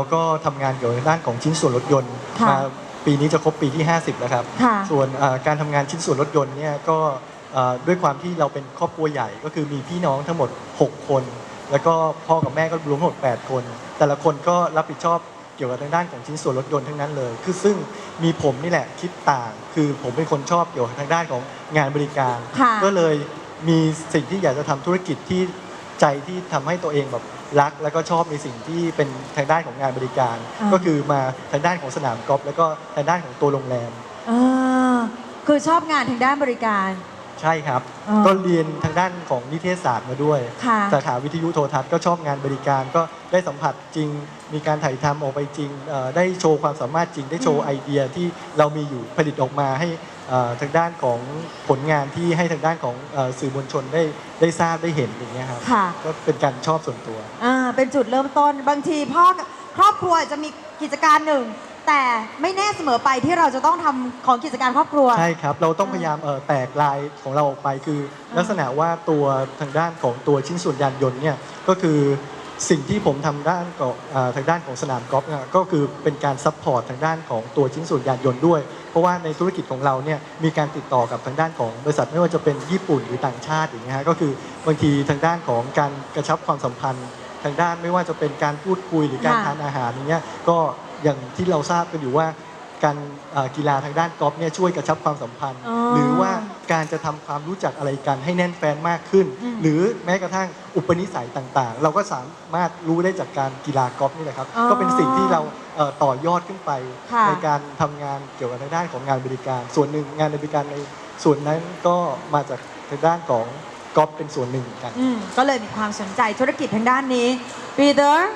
แล้วก็ทำงานเกี่ยวกับด้านของชิ้นส่วนรถยนต์ค่ะมาปีนี้จะครบปีที่ 50 แล้วครับ ค่ะส่วนเอ่อการทำงานชิ้นส่วนรถยนต์เนี่ยก็เอ่อด้วยความที่เราเป็นครอบครัวใหญ่ก็คือมีพี่น้องทั้งหมด 6 คน แล้วก็พ่อกับแม่ก็รวมทั้งหมด 8 คน แต่ละคนก็รับผิดชอบเกี่ยวกับทางด้านของชิ้นส่วนรถยนต์ทั้งนั้นเลย คือซึ่งมีผมนี่แหละคิดต่าง คือผมเป็นคนชอบเกี่ยวกับทางด้านของงานบริการ ค่ะ ก็เลยมีสิ่งที่อยากจะทำธุรกิจที่ ใจที่ทำให้ตัวเองแบบรัก แล้วก็ชอบในสิ่งที่เป็นทางด้านของงานบริการ อ่า ก็คือมาทางด้านของสนามกอล์ฟแล้วก็ทางด้านของตัวโรงแรม เออคือชอบงานทางด้านบริการ ใช่ครับ อ่าก็เรียนทางด้านของนิเทศศาสตร์มาด้วย ค่ะ สาขาวิทยุโทรทัศน์ก็ชอบงานบริการ ก็ได้สัมผัสจริง มีการถ่ายทำออกไปจริงเอ่อได้โชว์ความสามารถจริง ได้โชว์ไอเดียที่เรามีอยู่ผลิตออกมาให้เอ่อ ทางด้านของผลงานที่ให้ทางด้านของเอ่อสื่อมวลชนได้ได้ทราบได้เห็นอย่างเงี้ยครับค่ะ ก็เป็นการชอบส่วนตัว อ่าเป็นจุดเริ่มต้นบางทีพ่อกับครอบครัวจะมีกิจการหนึ่ง แต่ไม่แน่เสมอไปที่เราจะต้องทำของกิจการครอบครัว ใช่ครับ เราต้องอ่าพยายามเอ่อแตกลายของเราออกไปคืออ่าลักษณะว่าตัวทางด้านของตัวชิ้นส่วนยานยนต์เนี่ยก็คือ สิ่งที่ผมทำด้านของอ่าทางด้านของสนามกอล์ฟเนี่ยก็คือเป็นการซัพพอร์ตทางด้านของตัวชิ้นส่วนยานยนต์ด้วย เพราะว่าในธุรกิจของเราเนี่ยมีการติดต่อกับทางด้านของบริษัทไม่ว่าจะเป็นญี่ปุ่นหรือต่างชาติอย่างเงี้ยฮะก็คือบางทีทางด้านของการกระชับความสัมพันธ์ ทางด้านไม่ว่าจะเป็นการพูดคุยหรือการค่ะทานอาหารอย่างเงี้ยก็อย่างที่เราทราบกันอยู่ว่าการเอ่อกีฬาทางด้านกอล์ฟเนี่ยช่วยกระชับความสัมพันธ์อ๋อหรือว่า การจะทำความรู้จักอะไรกันให้แน่นแฟนมากขึ้นอืมหรือแม้กระทั่งอุปนิสัยต่างๆ เราก็สามารถรู้ได้จากการกีฬากอล์ฟนี่แหละครับ อ๋อก็เป็นสิ่งที่เราเอ่อต่อยอดขึ้นไป ค่ะ ในการทำงานเกี่ยวกับทางด้านของงานบริการ ส่วนหนึ่งงานบริการในส่วนนั้นก็มาจากทางด้านของกอล์ฟเป็นส่วนหนึ่งเหมือนกัน อืมก็เลยมีความสนใจธุรกิจทางด้านนี้ปีเตอร์